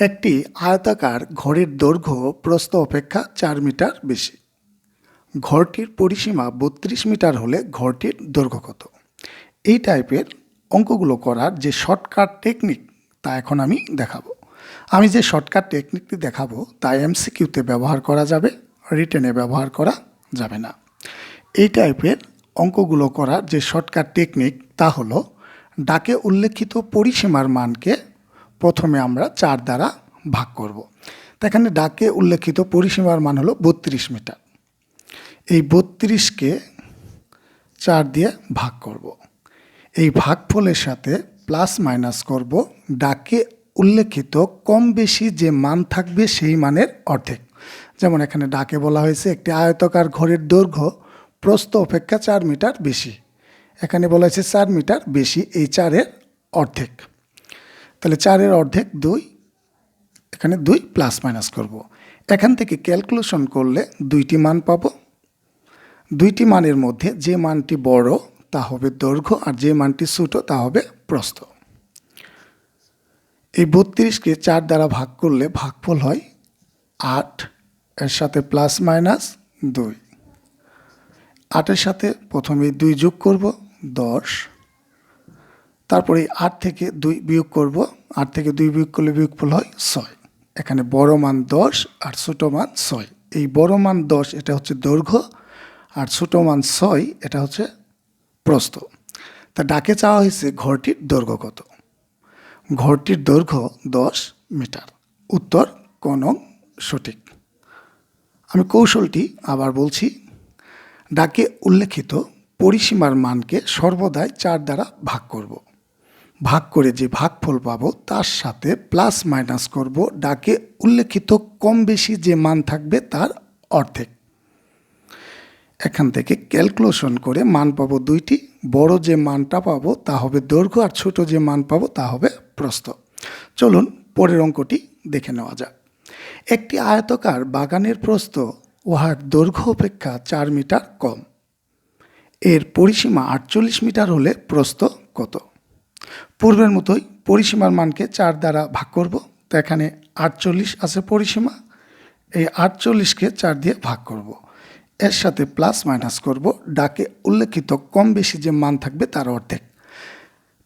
একটি আয়তাকার ঘরের দৈর্ঘ্য প্রস্থ অপেক্ষা চার মিটার বেশি। ঘরটির পরিসীমা বত্রিশ মিটার হলে ঘরটির দৈর্ঘ্য কত? এই টাইপের অঙ্কগুলো করার যে শর্টকাট টেকনিক, তা এখন আমি দেখাবো। আমি যে শর্টকাট টেকনিকটি দেখাবো, তা এমসিকিউতে ব্যবহার করা যাবে, রিটেনে ব্যবহার করা যাবে না। এই টাইপের অঙ্কগুলো করার যে শর্টকাট টেকনিক, তা হলো, ডাকে উল্লেখিত পরিসীমার মানকে প্রথমে আমরা চার দ্বারা ভাগ করব। তো এখানে ডাকে উল্লেখিত পরিসীমার মান হলো বত্রিশ মিটার। এই বত্রিশকে চার দিয়ে ভাগ করব। এই ভাগফলের সাথে প্লাস মাইনাস করব। ডাকে উল্লেখিত কম বেশি যে মান থাকবে সেই মানের অর্ধেক। যেমন এখানে ডাকে বলা হয়েছে, একটি আয়তকার ঘরের দৈর্ঘ্য প্রস্থ অপেক্ষা চার মিটার বেশি। এখানে বলা হয়েছে চার মিটার বেশি, এই চারের অর্ধেক। তাহলে চারের অর্ধেক দুই, এখানে দুই প্লাস মাইনাস করব। এখান থেকে ক্যালকুলেশন করলে দুইটি মান পাব। দুইটি মানের মধ্যে যে মানটি বড়, তা হবে দৈর্ঘ্য, আর যে মানটি ছোটো, তা হবে প্রস্থ। এই বত্রিশকে চার দ্বারা ভাগ করলে ভাগফল হয় আট, এর সাথে প্লাস মাইনাস দুই। আটের সাথে প্রথমে দুই যোগ করব, দশ। তারপরে আট থেকে দুই বিয়োগ করব। আট থেকে দুই বিয়োগ করলে বিয়োগফল হয় ছয়। এখানে বড় মান দশ আর ছোটো মান ছয়। এই বড় মান দশ এটা হচ্ছে দৈর্ঘ্য আর ছোটো মান ছয় এটা হচ্ছে প্রস্থ। তা ডাকে চাওয়া হয়েছে ঘরটির দৈর্ঘ্য কত? ঘরটির দৈর্ঘ্য দশ মিটার। উত্তর কোন সঠিক। আমি কৌশলটি আবার বলছি। ডাকে উল্লেখিত পরিসীমার মানকে সর্বদাই চার দ্বারা ভাগ করব। ভাগ করে যে ভাগফল পাবো, তার সাথে প্লাস মাইনাস করব, ডাকে উল্লেখিত কম বেশি যে মান থাকবে তার অর্ধেক। এখান থেকে ক্যালকুলেশন করে মান পাবো দুইটি, বড় যে মানটা পাবো তা হবে দৈর্ঘ্য আর ছোট যে মান পাবো তা হবে প্রস্থ। চলুন পরের অঙ্কটি দেখে নেওয়া যাক। একটি আয়তকার বাগানের প্রস্থ উহার দৈর্ঘ্য অপেক্ষা চার মিটার কম। এর পরিসীমা আটচল্লিশ মিটার হলে প্রস্থ কত? পূর্বের মতোই পরিসীমার মানকে চার দ্বারা ভাগ করব। তো এখানে আটচল্লিশ আছে পরিসীমা। এই আটচল্লিশকে চার দিয়ে ভাগ করব। এর সাথে প্লাস মাইনাস করব। ডাকে উল্লেখিত কম বেশি যে মান থাকবে তার অর্ধেক।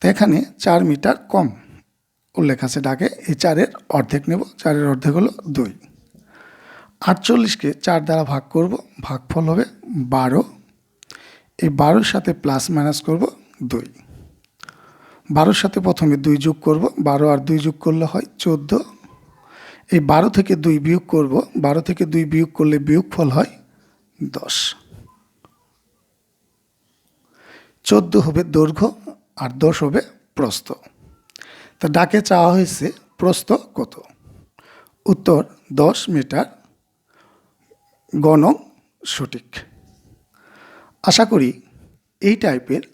তো এখানে চার মিটার কম উল্লেখ আছে ডাকে। এই চারের অর্ধেক নেব। চারের অর্ধেক হলো দুই। আটচল্লিশকে চার দ্বারা ভাগ করব। ভাগফল হবে বারো। এই বারোর সাথে প্লাস মাইনাস করব দুই। বারোর সাথে প্রথমে দুই যোগ করব, বারো আর দুই যোগ করলে হয় চোদ্দ। এই বারো থেকে দুই বিয়োগ করব, বারো থেকে দুই বিয়োগ করলে বিয়োগ ফল হয় দশ। চোদ্দ হবে দৈর্ঘ্য আর দশ হবে প্রস্থ। তা ডাকে চাওয়া হয়েছে প্রস্থ কত? উত্তর, দশ মিটার। গণক সঠিক। আশা করি এই টাইপের